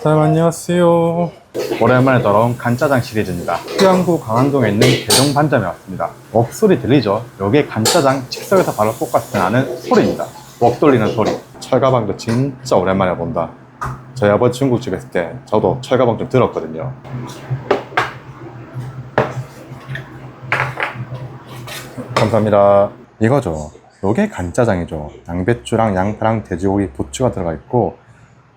사장님 안녕하세요. 오랜만에 돌아온 간짜장 시리즈입니다. 휴양구 강안동에 있는 대종 반점에 왔습니다. 웍 소리 들리죠? 여기에 간짜장 즉석에서 바로 볶아서 나는 소리입니다. 웍 돌리는 소리. 철가방도 진짜 오랜만에 본다. 저희 아버지 중국집에 있을 때 저도 철가방 좀 들었거든요. 감사합니다. 이거죠. 요게 간짜장이죠. 양배추랑 양파랑 돼지고기 부추가 들어가 있고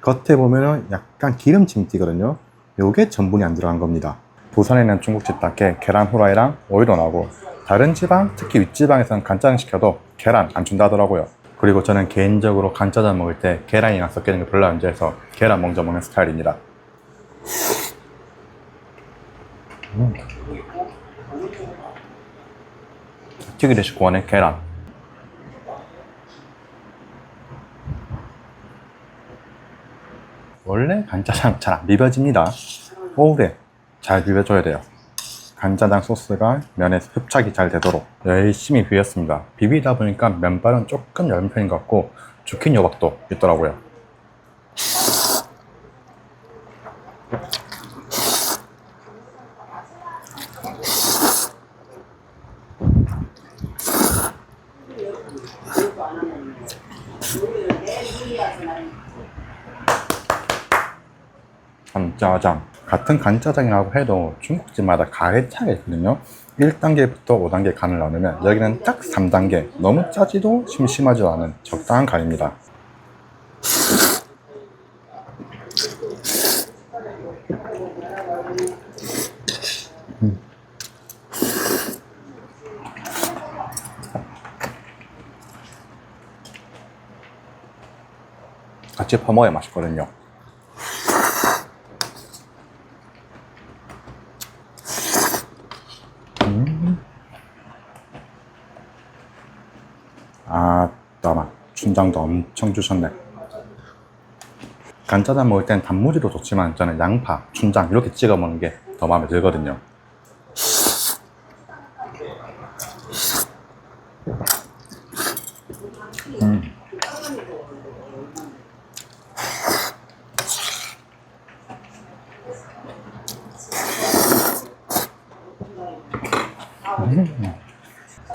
겉에 보면은 약간 기름짐 띠거든요. 요게 전분이 안 들어간 겁니다. 부산에 있는 중국집답게 계란 후라이랑 오이도 나오고 다른 지방, 특히 윗지방에서는 간짜장 시켜도 계란 안 준다 하더라고요. 그리고 저는 개인적으로 간짜장 먹을 때 계란이랑 섞이는 게 별로 안 좋아해서 계란 먼저 먹는 스타일입니다. 음. 튀기듯이 구워낸 계란. 원래 간짜장 잘 안 비벼집니다. 오래 잘 비벼줘야 돼요. 간짜장 소스가 면에 흡착이 잘 되도록 열심히 비볐습니다. 비비다 보니까 면발은 조금 얇은 편인 것 같고 주킨 요박도 있더라고요. 간짜장. 같은 간짜장이라고 해도 중국집마다 간의 차이가 있거든요. 1단계부터 5단계 간을 나누면 여기는 딱 3단계. 너무 짜지도 심심하지도 않은 적당한 간입니다. 음. 같이 퍼먹어야 맛있거든요 아, 춘장도 엄청 주셨네. 간짜장 먹을 땐 단무지도 좋지만 저는 양파, 춘장 이렇게 찍어 먹는 게 더 마음에 들거든요. 음.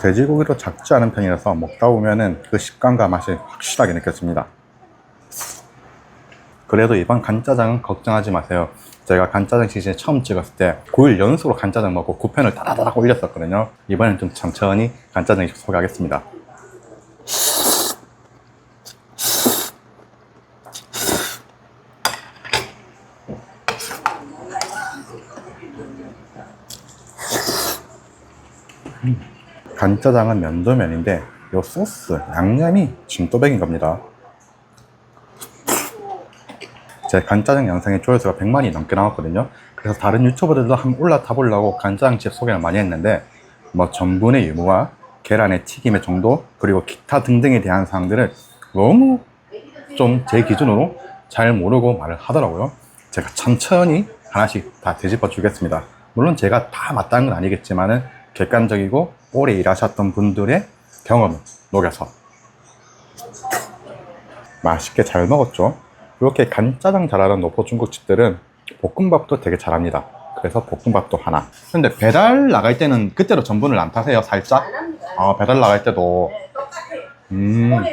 돼지고기도 작지 않은 편이라서 먹다 보면은 그 식감과 맛이 확실하게 느껴집니다. 그래도 이번 간짜장은 걱정하지 마세요. 제가 간짜장 시즌 처음 찍었을 때 9일 연속으로 간짜장 먹고 9편을 따다다닥 올렸었거든요. 이번엔 좀 천천히 간짜장 소개하겠습니다. 간짜장은 면도면인데 이 소스, 양념이 진또백인 겁니다. 제 간짜장 영상의 조회수가 100만이 넘게 나왔거든요. 그래서 다른 유튜버들도 한번 올라타 보려고 간짜장집 소개를 많이 했는데 뭐 전분의 유무와 계란의 튀김의 정도 그리고 기타 등등에 대한 사항들을 너무 좀 제 기준으로 잘 모르고 말을 하더라고요. 제가 천천히 하나씩 다 되짚어 주겠습니다. 물론 제가 다 맞다는 건 아니겠지만은 객관적이고 오래 일하셨던 분들의 경험을 녹여서 맛있게 잘 먹었죠. 이렇게 간짜장 잘하는 노포 중국집들은 볶음밥도 되게 잘합니다. 그래서 볶음밥도 하나. 근데 배달 나갈 때는 그때로 전분을 안 타세요, 살짝? 아, 배달 나갈 때도. 음.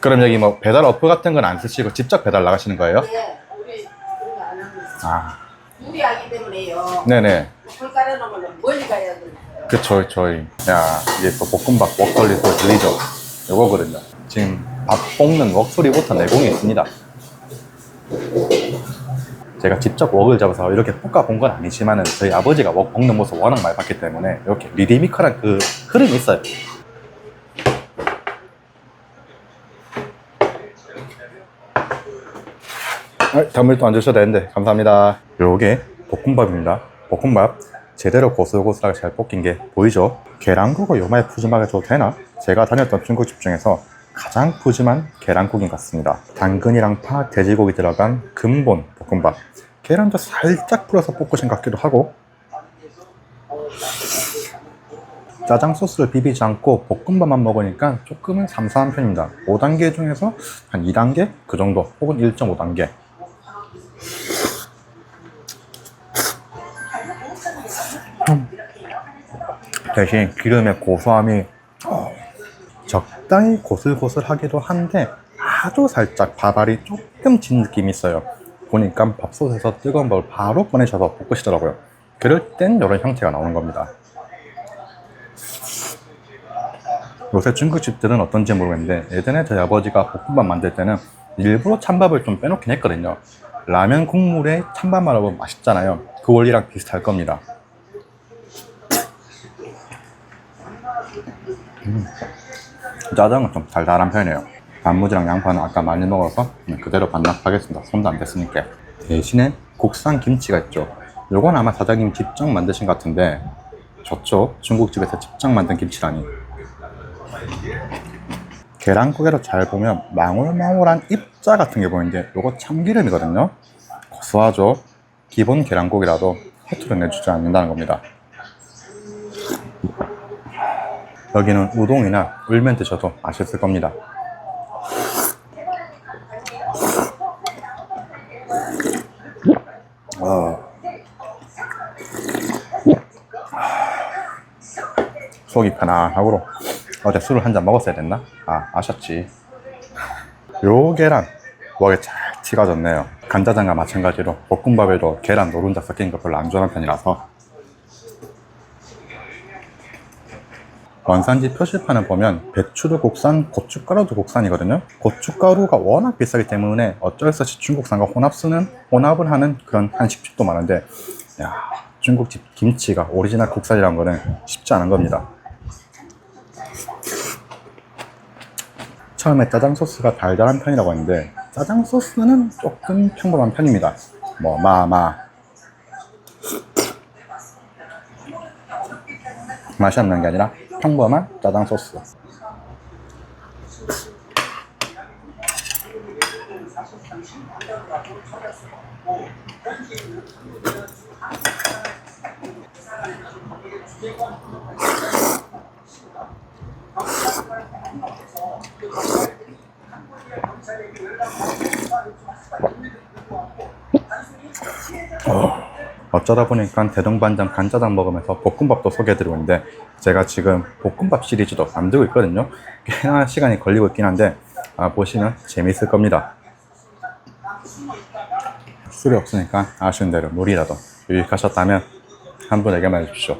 그럼 여기 뭐 배달 어플 같은 건 안 쓰시고 직접 배달 나가시는 거예요? 네, 우리 그런 거안 합니다. 아, 무리하기 때문에요. 네네. 불 깔아놓으면 멀리 가야 돼요. 그쵸, 저희. 야, 이게 또 볶음밥 웍걸리 소리 들리죠? 요거거든요. 지금 밥 볶는 웍 소리부터 내공이 있습니다. 제가 직접 웍을 잡아서 이렇게 볶아본 건 아니지만은 저희 아버지가 웍 볶는 모습 워낙 많이 봤기 때문에 이렇게 리드미컬한 그 흐름이 있어요. 단물도 안 주셔도 되는데 감사합니다. 요게 볶음밥입니다. 볶음밥 제대로 고슬고슬하게 잘 볶인 게 보이죠? 계란국을 요마에 푸짐하게 줘도 되나? 제가 다녔던 중국집 중에서 가장 푸짐한 계란국인 것 같습니다. 당근이랑 파, 돼지고기 들어간 근본 볶음밥. 계란도 살짝 풀어서 볶으신 것 같기도 하고 짜장 소스를 비비지 않고 볶음밥만 먹으니까 조금은 삼삼한 편입니다. 5단계 중에서 한 2단계? 그 정도 혹은 1.5단계 대신 기름의 고소함이 어, 적당히 고슬고슬하기도 한데 아주 살짝 밥알이 조금 진 느낌이 있어요. 보니까 밥솥에서 뜨거운 밥을 바로 꺼내셔서 볶으시더라고요. 그럴 땐 이런 형태가 나오는 겁니다. 요새 중국집들은 어떤지 모르겠는데 예전에 저희 아버지가 볶음밥 만들 때는 일부러 찬밥을 좀 빼놓긴 했거든요. 라면 국물에 찬밥만 넣으면 맛있잖아요. 그 원리랑 비슷할 겁니다. 음, 짜장은 좀 달달한 편이에요. 단무지랑 양파는 아까 많이 먹어서 그냥 그대로 반납하겠습니다. 손도 안 댔으니까. 대신에 국산 김치가 있죠. 요건 아마 사장님 직접 만드신 것 같은데 저쪽 중국집에서 직접 만든 김치라니. 계란고개로 잘 보면 망울망울한 입자 같은 게 보이는데 요거 참기름이거든요. 고소하죠. 기본 계란고기라도 허투루 내주지 않는다는 겁니다. 여기는 우동이나 울면 드셔도 맛있을 겁니다. 어. 속이 편안하고 어제 술을 한 잔 먹었어야 됐나? 아 아셨지 요 계란 먹에 잘 튀겨졌네요 간짜장과 마찬가지로 볶음밥에도 계란 노른자 섞인 거 별로 안 좋아하는 편이라서 원산지 표시판을 보면 배추도 국산, 고춧가루도 국산이거든요. 고춧가루가 워낙 비싸기 때문에 어쩔 수 없이 중국산과 혼합 쓰는 혼합을 하는 그런 한식집도 많은데, 야 중국집 김치가 오리지널 국산이라는 거는 쉽지 않은 겁니다. 처음에 짜장 소스가 달달한 편이라고 했는데 짜장 소스는 조금 평범한 편입니다. 뭐 마마 맛이 안 나는 게 아니라 평범한 짜장 소스. 어쩌다 보니까 대동반장 간짜장 먹으면서 볶음밥도 소개해드리고 있는데 제가 지금 볶음밥 시리즈도 만들고 있거든요. 꽤나 시간이 걸리고 있긴 한데 아, 보시면 재미있을 겁니다. 술이 없으니까 아쉬운 대로 물이라도 유익하셨다면 한 분에게만 해주십시오